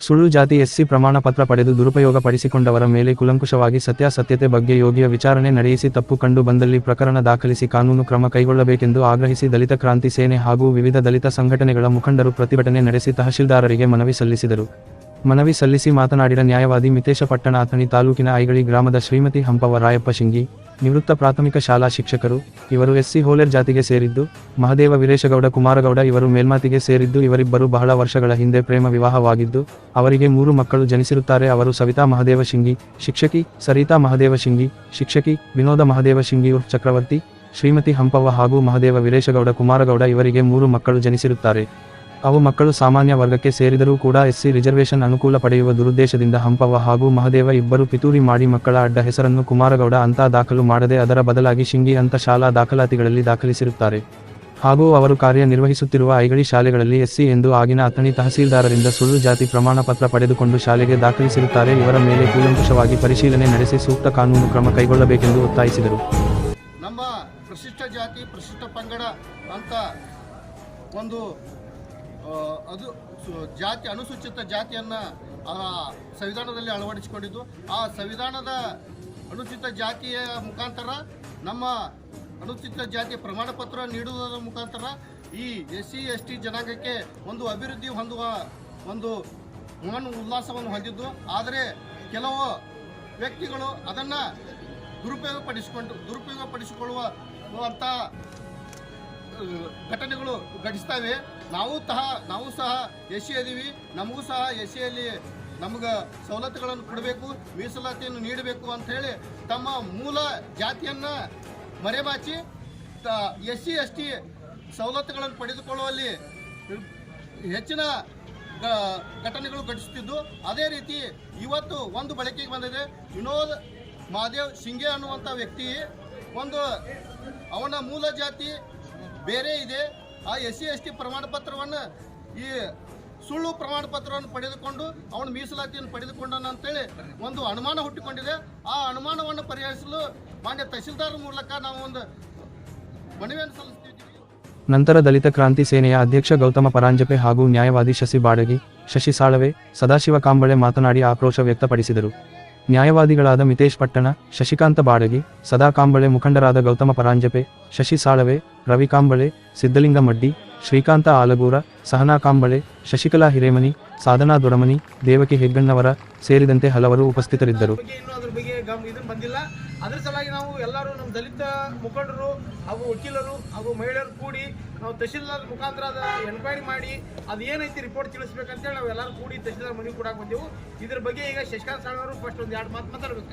ಸುಳ್ಳು ಜಾತಿ ಎಸ್ಸಿ ಪ್ರಮಾಣ ಪತ್ರ ಪಡೆದು ದುರುಪಯೋಗ ಪಡಿಸಿಕೊಂಡವರ ಮೇಲೆ ಕುಲಂಕುಷವಾಗಿ ಸತ್ಯಾಸತ್ಯತೆ ಬಗ್ಗೆ ಯೋಗ್ಯ ವಿಚಾರಣೆ ನಡೆಯಿಸಿ ತಪ್ಪು ಕಂಡು ಬಂದಲ್ಲಿ ಪ್ರಕರಣ ದಾಖಲಿಸಿ ಕಾನೂನು ಕ್ರಮ ಕೈಗೊಳ್ಳಬೇಕೆಂದು ಆಗ್ರಹಿಸಿ ದಲಿತ ಕ್ರಾಂತಿ ಸೇನೆ ಹಾಗೂ ವಿವಿಧ ದಲಿತ ಸಂಘಟನೆಗಳ ಮುಖಂಡರು ಪ್ರತಿಭಟನೆ ನಡೆಸಿ ತಹಶೀಲ್ದಾರರಿಗೆ ಮನವಿ ಸಲ್ಲಿಸಿದರು. ಮನವಿ ಸಲ್ಲಿಸಿ ಮಾತನಾಡಿದ ನ್ಯಾಯವಾದಿ ಮಿತೇಶ ಪಟ್ಟಣ ಅಥಣಿ ತಾಲೂಕಿನ ಐಗಳಿ ಗ್ರಾಮದ ಶ್ರೀಮತಿ ಹಂಪವ ರಾಯಪ್ಪ ಶಿಂಗಿ, ನಿವೃತ್ತ ಪ್ರಾಥಮಿಕ ಶಾಲಾ ಶಿಕ್ಷಕರು, ಇವರು ಎಸ್ಸಿ ಹೋಲೆರ್ ಜಾತಿಗೆ ಸೇರಿದ್ದು, ಮಹದೇವ ವೀರೇಶಗೌಡ ಕುಮಾರಗೌಡ ಇವರು ಮೇಲ್ಮಾತಿಗೆ ಸೇರಿದ್ದು, ಇವರಿಬ್ಬರು ಬಹಳ ವರ್ಷಗಳ ಹಿಂದೆ ಪ್ರೇಮ ವಿವಾಹವಾಗಿದ್ದು, ಅವರಿಗೆ ಮೂರು ಮಕ್ಕಳು ಜನಿಸಿರುತ್ತಾರೆ, ಅವರು ಸವಿತಾ ಮಹದೇವ ಶಿಂಗಿ, ಶಿಕ್ಷಕಿ ಸರಿತಾ ಮಹದೇವ ಶಿಂಗಿ, ಶಿಕ್ಷಕಿ ವಿನೋದ ಮಹದೇವ ಶಿಂಗಿ ಉರ್ಫ್ ಚಕ್ರವರ್ತಿ, ಶ್ರೀಮತಿ ಹಂಪವ್ವ ಹಾಗೂ ಮಹದೇವ ವೀರೇಶಗೌಡ ಕುಮಾರಗೌಡ ಇವರಿಗೆ ಮೂರು ಮಕ್ಕಳು ಜನಿಸಿರುತ್ತಾರೆ. ಅವು ಮಕ್ಕಳು ಸಾಮಾನ್ಯ ವರ್ಗಕ್ಕೆ ಸೇರಿದರೂ ಕೂಡ ಎಸ್ಸಿ ರಿಸರ್ವೇಶನ್ ಅನುಕೂಲ ಪಡೆಯುವ ದುರುದ್ದೇಶದಿಂದ ಹಂಪವ್ವ ಹಾಗೂ ಮಹದೇವ ಇಬ್ಬರು ಪಿತೂರಿ ಮಾಡಿ ಮಕ್ಕಳ ಅಡ್ಡ ಹೆಸರನ್ನು ಕುಮಾರಗೌಡ ಅಂತ ದಾಖಲು ಮಾಡದೆ ಅದರ ಬದಲಾಗಿ ಶಿಂಗಿ ಅಂತ ಶಾಲಾ ದಾಖಲಾತಿಗಳಲ್ಲಿ ದಾಖಲಿಸಿರುತ್ತಾರೆ. ಹಾಗೂ ಅವರು ಕಾರ್ಯನಿರ್ವಹಿಸುತ್ತಿರುವ ಐಗಡಿ ಶಾಲೆಗಳಲ್ಲಿ ಎಸ್ಸಿ ಎಂದು ಆಗಿನ ಅಥಣಿ ತಹಸೀಲ್ದಾರರಿಂದ ಸುಳ್ಳು ಜಾತಿ ಪ್ರಮಾಣ ಪತ್ರ ಪಡೆದುಕೊಂಡು ಶಾಲೆಗೆ ದಾಖಲಿಸಿರುತ್ತಾರೆ. ಇವರ ಮೇಲೆ ಕೂಲಂಕುಷವಾಗಿ ಪರಿಶೀಲನೆ ನಡೆಸಿ ಸೂಕ್ತ ಕಾನೂನು ಕ್ರಮ ಕೈಗೊಳ್ಳಬೇಕೆಂದು ಒತ್ತಾಯಿಸಿದರು. ನಮ್ಮ ಪ್ರಶಿಷ್ಟ ಜಾತಿ ಪ್ರಶಿಷ್ಟ ಪಂಗಡ ಅಂತ ಒಂದು ಅದು ಜಾತಿ, ಅನುಸೂಚಿತ ಜಾತಿಯನ್ನು ಸಂವಿಧಾನದಲ್ಲಿ ಅಳವಡಿಸಿಕೊಂಡಿದ್ದು. ಆ ಸಂವಿಧಾನದ ಅನುಚಿತ ಜಾತಿಯ ಮುಖಾಂತರ, ನಮ್ಮ ಅನುಚಿತ ಜಾತಿಯ ಪ್ರಮಾಣ ಪತ್ರ ನೀಡುವುದರ ಮುಖಾಂತರ ಈ ಎಸ್ ಸಿ ಎಸ್ ಟಿ ಜನಾಂಗಕ್ಕೆ ಒಂದು ಅಭಿವೃದ್ಧಿ ಹೊಂದುವ ಒಂದು ಮನ ಉಲ್ಲಾಸವನ್ನು ಹೊಂದಿದ್ದು. ಆದರೆ ಕೆಲವು ವ್ಯಕ್ತಿಗಳು ಅದನ್ನು ದುರುಪಯೋಗಪಡಿಸಿಕೊಂಡು, ದುರುಪಯೋಗಪಡಿಸಿಕೊಳ್ಳುವ ಅಂಥ ಘಟನೆಗಳು ಘಟಿಸ್ತವೆ ನಾವು ಸಹ ನಾವು ಸಹ ಎಸ್ ಸಿ ಅದೀವಿ ನಮಗೂ ಸಹ ಎಸ್ ಸಿಯಲ್ಲಿ ನಮಗೆ ಸವಲತ್ತುಗಳನ್ನು ಕೊಡಬೇಕು, ಮೀಸಲಾತಿಯನ್ನು ನೀಡಬೇಕು ಅಂತ ಹೇಳಿ ತಮ್ಮ ಮೂಲ ಜಾತಿಯನ್ನು ಮರೆಮಾಚಿ ತ ಎಸ್ ಸಿ ಎಸ್ ಟಿ ಸವಲತ್ತುಗಳನ್ನು ಪಡೆದುಕೊಳ್ಳುವಲ್ಲಿ ಹೆಚ್ಚಿನ ಘಟನೆಗಳು ಘಟಿಸುತ್ತಿದ್ದು, ಅದೇ ರೀತಿ ಇವತ್ತು ಒಂದು ಬಳಕೆಗೆ ಬಂದಿದೆ. ವಿನೋದ್ ಮಹಾದೇವ್ ಸಿಂಗೆ ಅನ್ನುವಂಥ ವ್ಯಕ್ತಿ, ಒಂದು ಅವನ ಮೂಲ ಜಾತಿ ಬೇರೆ ಇದೆ. ಆ ಎಸ್ ಸಿ ಎಸ್ ಟಿ ಪ್ರಮಾಣ ಪತ್ರವನ್ನು ಈ ಸುಳ್ಳು ಪ್ರಮಾಣ ಪತ್ರವನ್ನು ಪಡೆದುಕೊಂಡು ಅವನ ಮೀಸಲಾತಿಯನ್ನು ಪಡೆದುಕೊಂಡನ ಅಂತೇಳಿ ಒಂದು ಅನುಮಾನ ಹುಟ್ಟಿಕೊಂಡಿದೆ. ಆ ಅನುಮಾನವನ್ನು ಪರಿಹರಿಸಲು ಮಾನ್ಯ ತಹಸೀಲ್ದಾರ್ ಮೂಲಕ ನಾವು ಒಂದು ಮನವಿಯನ್ನು ಸಲ್ಲಿಸ್ತಿದ್ದೀವಿ. ನಂತರ ದಲಿತ ಕ್ರಾಂತಿ ಸೇನೆಯ ಅಧ್ಯಕ್ಷ ಗೌತಮ ಪರಾಂಜಪೆ ಹಾಗೂ ನ್ಯಾಯವಾದಿ ಶಶಿ ಬಾಡಗಿ, ಶಶಿ ಸಾಳವೆ, ಸದಾಶಿವ ಕಾಂಬಳೆ ಮಾತನಾಡಿ ಆಕ್ರೋಶ ವ್ಯಕ್ತಪಡಿಸಿದರು. ನ್ಯಾಯವಾದಿಗಳಾದ ಮಿತೇಶ್ ಪಟ್ಟಣ, ಶಶಿಕಾಂತ ಬಾಡಗಿ, ಸದಾ ಕಾಂಬಳೆ ಮುಖಂಡರಾದ ಗೌತಮ ಪರಾಂಜಪೆ, ಶಶಿ ಸಾಳವೆ, ರವಿ ಕಾಂಬಳೆ ಸಿದ್ದಲಿಂಗ ಮಡ್ಡಿ ಶ್ರೀಕಾಂತ ಆಲಗೂರ, ಸಹನಾ ಕಾಂಬಳೆ, ಶಶಿಕಲಾ ಹಿರೇಮನಿ, ಸಾಧನಾ ದೊಡಮನಿ ದೇವಕಿ ಹೆಗ್ಗಣ್ಣವರ ಸೇರಿದಂತೆ ಹಲವರು ಉಪಸ್ಥಿತರಿದ್ದರು. ಅದ್ರ ಸಲುವಾಗಿ ನಾವು ಎಲ್ಲರೂ ನಮ್ಮ ದಲಿತ ಮುಖಂಡರು ಹಾಗೂ ವಕೀಲರು ಹಾಗೂ ಮಹಿಳೆಯರು ಕೂಡಿ ನಾವು ತಹಶೀಲ್ದಾರ್ ಮುಖಾಂತರ ಅದ ಎನ್ಕ್ವೈರಿ ಮಾಡಿ ಅದು ಏನೈತಿ ರಿಪೋರ್ಟ್ ತಿಳಿಸ್ಬೇಕಂತೇಳಿ ನಾವು ಎಲ್ಲರೂ ಕೂಡಿ ತಹಶೀಲ್ದಾರ್ ಮನೆಗೆ ಕೂಡ ಬಂದೆವು. ಇದ್ರ ಬಗ್ಗೆ ಈಗ ಶಶಿಕಾಂತ್ ಸಾಳವರು ಫಸ್ಟ್ ಒಂದು ಎರಡು ಮಾತು ಮಾತಾಡ್ಬೇಕು.